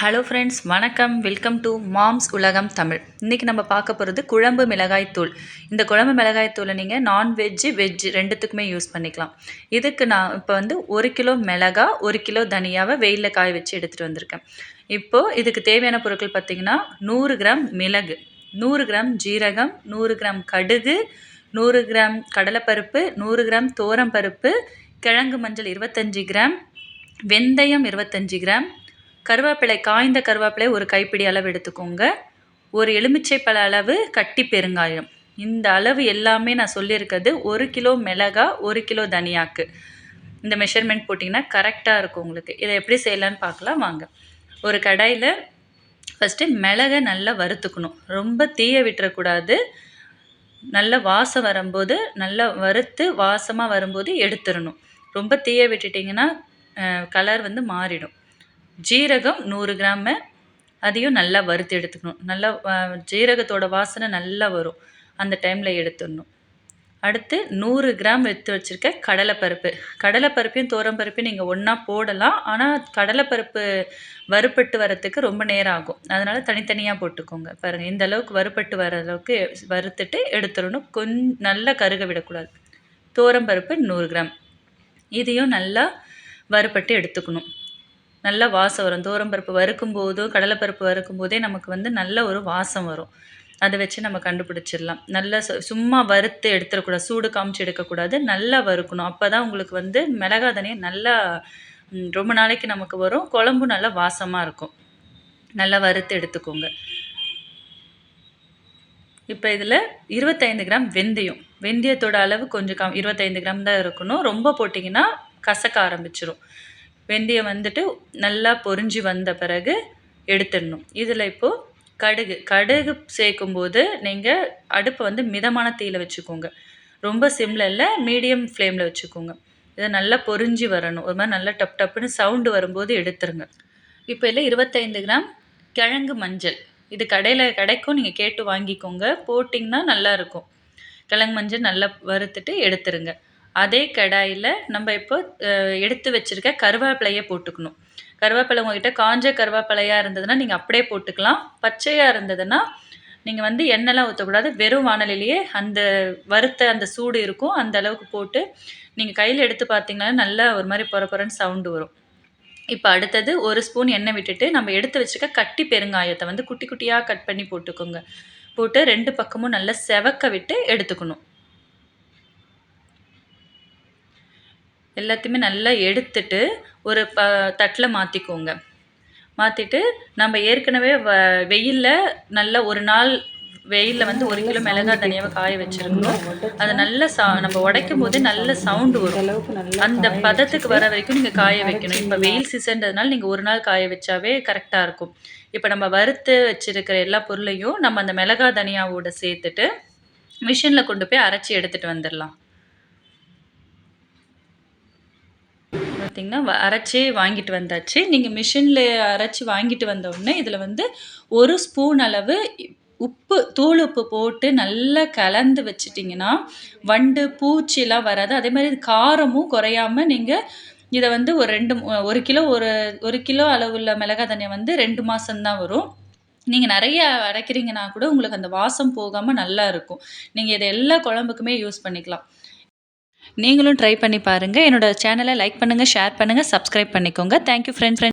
Hello friends வணக்கம். Welcome to moms உலகம் தமிழ் இன்றைக்கி நம்ம பார்க்க போகிறது குழம்பு மிளகாய் தூள். இந்த குழம்பு மிளகாய் தூளை நீங்கள் நான்வெஜ்ஜு வெஜ்ஜு ரெண்டுத்துக்குமே யூஸ் பண்ணிக்கலாம். இதுக்கு நான் இப்போ வந்து ஒரு கிலோ மிளகா ஒரு கிலோ தனியாவை வெயிலில் காய வச்சு எடுத்துகிட்டு வந்திருக்கேன். இப்போது இதுக்கு தேவையான பொருட்கள் பார்த்திங்கன்னா நூறு கிராம் மிளகு நூறு கிராம் ஜீரகம் நூறு கிராம் கடுகு நூறு கிராம் கடலைப்பருப்பு நூறு கிராம் தோரம்பருப்பு கிழங்கு மஞ்சள் இருபத்தஞ்சி கிராம் வெந்தயம் இருபத்தஞ்சி கிராம் கருவேப்பிலை காய்ந்த கருவேப்பிலை ஒரு கைப்பிடி அளவு எடுத்துக்கோங்க. ஒரு எலுமிச்சை பழ அளவு கட்டி பெருங்காயம். இந்த அளவு எல்லாமே நான் சொல்லியிருக்கிறது ஒரு கிலோ மிளகா ஒரு கிலோ தனியாக்கு. இந்த மெஷர்மெண்ட் போட்டிங்கன்னா கரெக்டாக இருக்கும் உங்களுக்கு. இதை எப்படி செய்யலான்னு பார்க்கலாம் வாங்க. ஒரு கடாயில் ஃபஸ்ட்டு மிளகை நல்லா வறுத்துக்கணும். ரொம்ப தீய விட்டுறக்கூடாது. நல்ல வாசம் வரும்போது நல்லா வறுத்து வாசமாக வரும்போது எடுத்துடணும். ரொம்ப தீய விட்டுட்டிங்கன்னா கலர் வந்து மாறிடும். ஜீரகம் நூறு கிராமு அதையும் நல்லா வறுத்து எடுத்துக்கணும். நல்லா ஜீரகத்தோட வாசனை நல்லா வரும். அந்த டைமில் எடுத்துடணும். அடுத்து நூறு கிராம் எடுத்து வச்சுருக்க கடலைப்பருப்பு. கடலைப்பருப்பையும் தோரம்பருப்பையும் நீங்கள் ஒன்றா போடலாம். ஆனால் கடலைப்பருப்பு வறுப்பட்டு வரத்துக்கு ரொம்ப நேரம் ஆகும். அதனால் தனித்தனியாக போட்டுக்கோங்க. பாருங்கள் இந்த அளவுக்கு வறுப்பட்டு வர அளவுக்கு வறுத்துட்டு எடுத்துடணும். கொஞ்சம் நல்லா கருக விடக்கூடாது. தோரம்பருப்பு நூறு கிராம். இதையும் நல்லா வறுப்பட்டு எடுத்துக்கணும். நல்ல வாசம் வரும். தோரம்பருப்பு வறுக்கும் போதும் கடலைப்பருப்பு வறுக்கும் போதே நமக்கு வந்து நல்ல ஒரு வாசம் வரும். அதை வச்சு நம்ம கண்டுபிடிச்சிடலாம். நல்லா சும்மா வறுத்து எடுத்துடக்கூடாது. சூடு காமிச்சு எடுக்கக்கூடாது. நல்லா வறுக்கணும். அப்போ தான் உங்களுக்கு வந்து மிளகா தனியாக நல்லா ரொம்ப நாளைக்கு நமக்கு வரும். குழம்பும் நல்லா வாசமாக இருக்கும். நல்லா வறுத்து எடுத்துக்கோங்க. இப்போ இதில் இருபத்தைந்து கிராம் வெந்தயம். வெந்தயத்தோட அளவு கொஞ்சம் கம் இருபத்தைந்து கிராம் தான் இருக்கணும். ரொம்ப போட்டிங்கன்னா கசக்க ஆரம்பிச்சிடும் வெந்தயம் வந்துட்டு நல்லா பொரிஞ்சு வந்த பிறகு எடுத்துடணும். இதில் இப்போது கடுகு கடுகு சேர்க்கும்போது நீங்கள் அடுப்பை வந்து மிதமான தீயில் வச்சுக்கோங்க. ரொம்ப சிம்மில் இல்லை மீடியம் ஃப்ளேமில் வச்சுக்கோங்க. இதை நல்லா பொரிஞ்சு வரணும். ஒரு மாதிரி நல்லா டப் டப்புன்னு சவுண்டு வரும்போது எடுத்துருங்க. இப்போ இல்லை இருபத்தைந்து கிராம் கிழங்கு மஞ்சள். இது கடையில் கிடைக்கும் நீங்கள் கேட்டு வாங்கிக்கோங்க. போட்டிங்கன்னா நல்லாயிருக்கும் கிழங்கு மஞ்சள் நல்லா வறுத்துட்டு எடுத்துருங்க. அதே கடாயில் நம்ம இப்போ எடுத்து வச்சுருக்க கருவேப்பிலையை போட்டுக்கணும். கருவேப்பிலை உங்கள்கிட்ட காஞ்ச கருவேப்பிலையாக இருந்ததுன்னா நீங்கள் அப்படியே போட்டுக்கலாம். பச்சையாக இருந்ததுன்னா நீங்கள் வந்து எண்ணெய்லாம் ஊற்றக்கூடாது வெறும் வானலிலேயே அந்த வறுத்த அந்த சூடு இருக்கும். அந்த அளவுக்கு போட்டு நீங்கள் கையில் எடுத்து பார்த்தீங்கன்னா நல்லா ஒரு மாதிரி பொற பொறன்னு சவுண்டு வரும். இப்போ அடுத்தது ஒரு ஸ்பூன் எண்ணெய் விட்டுட்டு நம்ம எடுத்து வச்சுருக்க கட்டி பெருங்காயத்தை வந்து குட்டி குட்டியாக கட் பண்ணி போட்டுக்கோங்க. போட்டு ரெண்டு பக்கமும் நல்லா செவக்க விட்டு எடுத்துக்கணும். எல்லாத்தையுமே நல்லா எடுத்துட்டு ஒரு ப தட்டில் மாற்றிக்கோங்க மாற்றிட்டு நம்ம ஏற்கனவே வ வெயிலில் நல்ல ஒரு நாள் வெயிலில் வந்து ஒரு கிலோ மிளகா தனியாக காய வச்சுருக்கணும். அது நல்ல சா நம்ம உடைக்கும் போதே நல்ல சவுண்டு வரும். அந்த பதத்துக்கு வர வரைக்கும் நீங்கள் காய வைக்கணும். இப்போ வெயில் சீசன்றதுனால நீங்கள் ஒரு நாள் காய வச்சாவே கரெக்டாக இருக்கும். இப்போ நம்ம வறுத்து வச்சுருக்கிற எல்லா பொருளையும் நம்ம அந்த மிளகா தனியாவோட சேர்த்துட்டு மிஷினில் கொண்டு போய் அரைச்சி எடுத்துகிட்டு வந்துடலாம் பார்த்திங்கன்னா அரைச்சி வாங்கிட்டு வந்தாச்சு. நீங்கள் மிஷினில் அரைச்சி வாங்கிட்டு வந்த உடனே இதில் வந்து ஒரு ஸ்பூன் அளவு உப்பு தூள் உப்பு போட்டு நல்லா கலந்து வச்சிட்டிங்கன்னா வண்டு பூச்சிலாம் வராது. அதே மாதிரி காரமும் குறையாமல் நீங்கள் இதை வந்து ஒரு ரெண்டு ஒரு கிலோ ஒரு ஒரு கிலோ அளவுள்ள மிளகாய் தண்ணியை வந்து ரெண்டு மாதம்தான் வரும். நீங்கள் நிறைய அரைக்கிறீங்கன்னா கூட உங்களுக்கு அந்த வாசம் போகாமல் நல்லா இருக்கும். நீங்கள் இதை எல்லா குழம்புக்குமே யூஸ் பண்ணிக்கலாம். நீங்களும் ட்ரை பண்ணி பாருங்கள் என்னோடய சேனலை லைக் பண்ணுங்கள் ஷேர் பண்ணுங்கள் சப்ஸ்கிரைப் பண்ணிக்கோங்க. Thank you friend friend